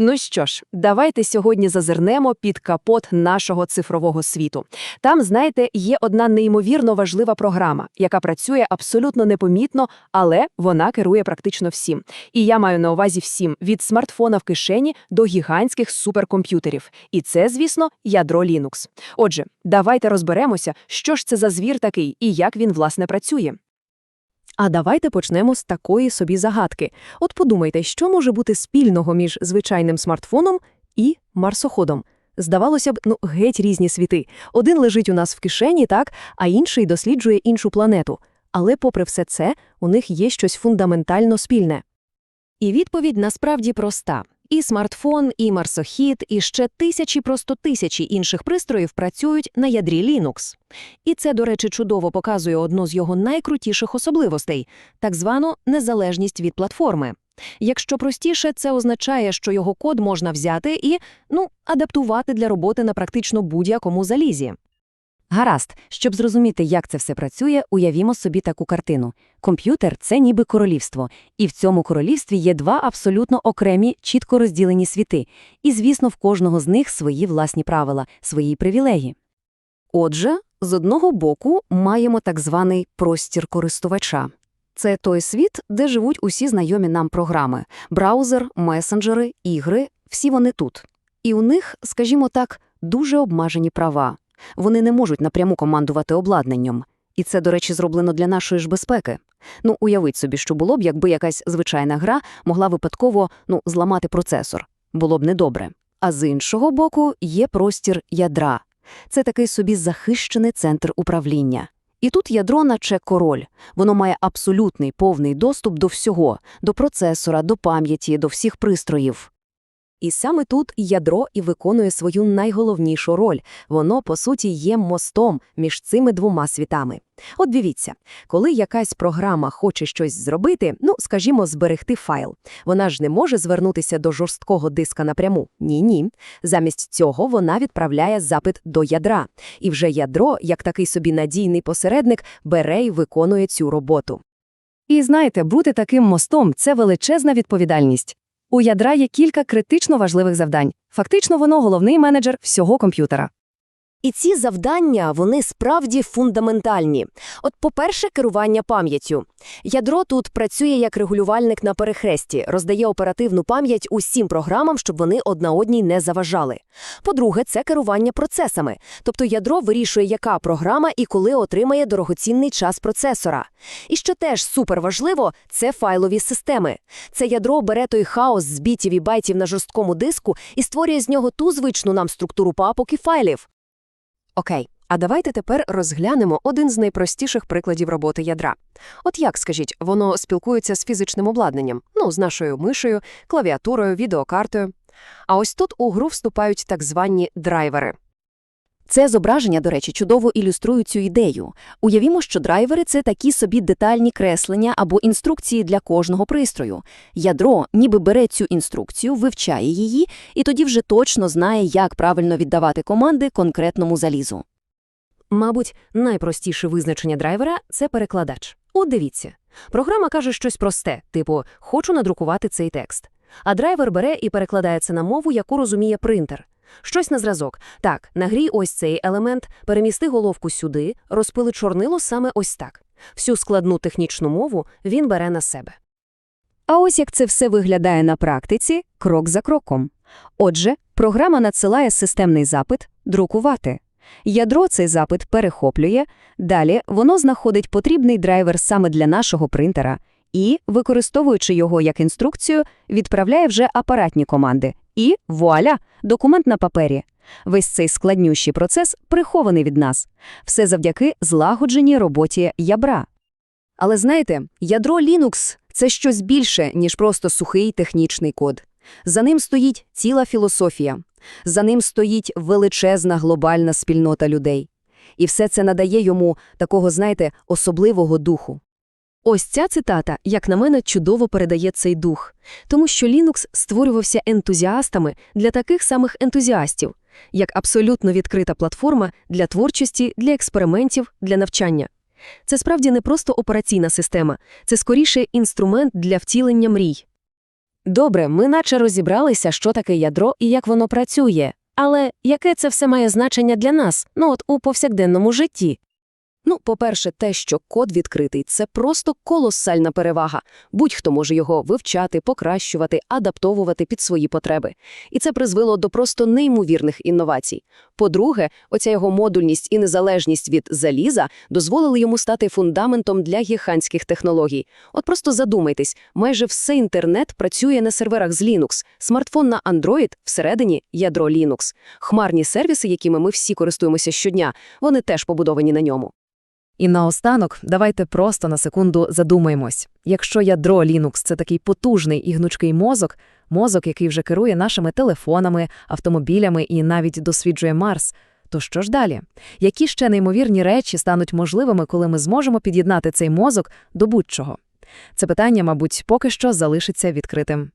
Ну що ж, давайте сьогодні зазирнемо під капот нашого цифрового світу. Там, знаєте, є одна неймовірно важлива програма, яка працює абсолютно непомітно, але вона керує практично всім. І я маю на увазі всім від смартфона в кишені до гігантських суперкомп'ютерів. І це, звісно, ядро Linux. Отже, давайте розберемося, що ж це за звір такий і як він власне працює. А давайте почнемо з такої собі загадки. От подумайте, що може бути спільного між звичайним смартфоном і марсоходом. Здавалося б, ну геть різні світи. Один лежить у нас в кишені, так, а інший досліджує іншу планету. Але попри все це, у них є щось фундаментально спільне. І відповідь насправді проста. І смартфон, і марсохід, і ще тисячі, просто тисячі інших пристроїв працюють на ядрі Linux. І це, до речі, чудово показує одну з його найкрутіших особливостей – так звану незалежність від платформи. Якщо простіше, це означає, що його код можна взяти і, ну, адаптувати для роботи на практично будь-якому залізі. Гаразд, щоб зрозуміти, як це все працює, уявімо собі таку картину. Комп'ютер – це ніби королівство, і в цьому королівстві є два абсолютно окремі, чітко розділені світи. І, звісно, в кожного з них свої власні правила, свої привілеї. Отже, з одного боку маємо так званий простір користувача. Це той світ, де живуть усі знайомі нам програми – браузер, месенджери, ігри – всі вони тут. І у них, скажімо так, дуже обмежені права. Вони не можуть напряму командувати обладнанням. І це, до речі, зроблено для нашої ж безпеки. Ну, уявіть собі, що було б, якби якась звичайна гра могла випадково ну, зламати процесор. Було б недобре. А з іншого боку є простір ядра. Це такий собі захищений центр управління. І тут ядро наче король. Воно має абсолютний повний доступ до всього – до процесора, до пам'яті, до всіх пристроїв. І саме тут ядро і виконує свою найголовнішу роль. Воно, по суті, є мостом між цими двома світами. От дивіться, коли якась програма хоче щось зробити, ну, скажімо, зберегти файл, вона ж не може звернутися до жорсткого диска напряму. Ні-ні. Замість цього вона відправляє запит до ядра. І вже ядро, як такий собі надійний посередник, бере і виконує цю роботу. І знаєте, бути таким мостом – це величезна відповідальність. У ядра є кілька критично важливих завдань. Фактично, воно головний менеджер всього комп'ютера. І ці завдання, вони справді фундаментальні. От, по-перше, керування пам'яттю. Ядро тут працює як регулювальник на перехресті, роздає оперативну пам'ять усім програмам, щоб вони одна одній не заважали. По-друге, це керування процесами. Тобто ядро вирішує, яка програма і коли отримає дорогоцінний час процесора. І що теж суперважливо, це файлові системи. Це ядро бере той хаос з бітів і байтів на жорсткому диску і створює з нього ту звичну нам структуру папок і файлів. Окей, а давайте тепер розглянемо один з найпростіших прикладів роботи ядра. От як, скажіть, воно спілкується з фізичним обладнанням, ну, з нашою мишею, клавіатурою, відеокартою. А ось тут у гру вступають так звані драйвери. Це зображення, до речі, чудово ілюструє цю ідею. Уявімо, що драйвери – це такі собі детальні креслення або інструкції для кожного пристрою. Ядро ніби бере цю інструкцію, вивчає її, і тоді вже точно знає, як правильно віддавати команди конкретному залізу. Мабуть, найпростіше визначення драйвера – це перекладач. От дивіться. Програма каже щось просте, типу «хочу надрукувати цей текст». А драйвер бере і перекладає це на мову, яку розуміє принтер. Щось на зразок. Так, нагрій ось цей елемент, перемісти головку сюди, розпили чорнило саме ось так. Всю складну технічну мову він бере на себе. А ось як це все виглядає на практиці, крок за кроком. Отже, програма надсилає системний запит «друкувати». Ядро цей запит перехоплює, далі воно знаходить потрібний драйвер саме для нашого принтера і, використовуючи його як інструкцію, відправляє вже апаратні команди. І вуаля! Документ на папері. Весь цей складнющий процес прихований від нас. Все завдяки злагодженій роботі ябра. Але знаєте, ядро Linux – це щось більше, ніж просто сухий технічний код. За ним стоїть ціла філософія. За ним стоїть величезна глобальна спільнота людей. І все це надає йому такого, знаєте, особливого духу. Ось ця цитата, як на мене, чудово передає цей дух, тому що Linux створювався ентузіастами для таких самих ентузіастів, як абсолютно відкрита платформа для творчості, для експериментів, для навчання. Це справді не просто операційна система, це скоріше інструмент для втілення мрій. Добре, ми наче розібралися, що таке ядро і як воно працює. Але яке це все має значення для нас, ну от у повсякденному житті? Ну, по-перше, те, що код відкритий, це просто колосальна перевага. Будь-хто може його вивчати, покращувати, адаптовувати під свої потреби. І це призвело до просто неймовірних інновацій. По-друге, оця його модульність і незалежність від заліза дозволили йому стати фундаментом для гігантських технологій. От просто задумайтесь, майже все інтернет працює на серверах з Linux, смартфон на Android всередині ядро Linux. Хмарні сервіси, якими ми всі користуємося щодня, вони теж побудовані на ньому. І наостанок, давайте просто на секунду задумаємось. Якщо ядро Linux – це такий потужний і гнучкий мозок, мозок, який вже керує нашими телефонами, автомобілями і навіть досліджує Марс, то що ж далі? Які ще неймовірні речі стануть можливими, коли ми зможемо під'єднати цей мозок до будь-чого? Це питання, мабуть, поки що залишиться відкритим.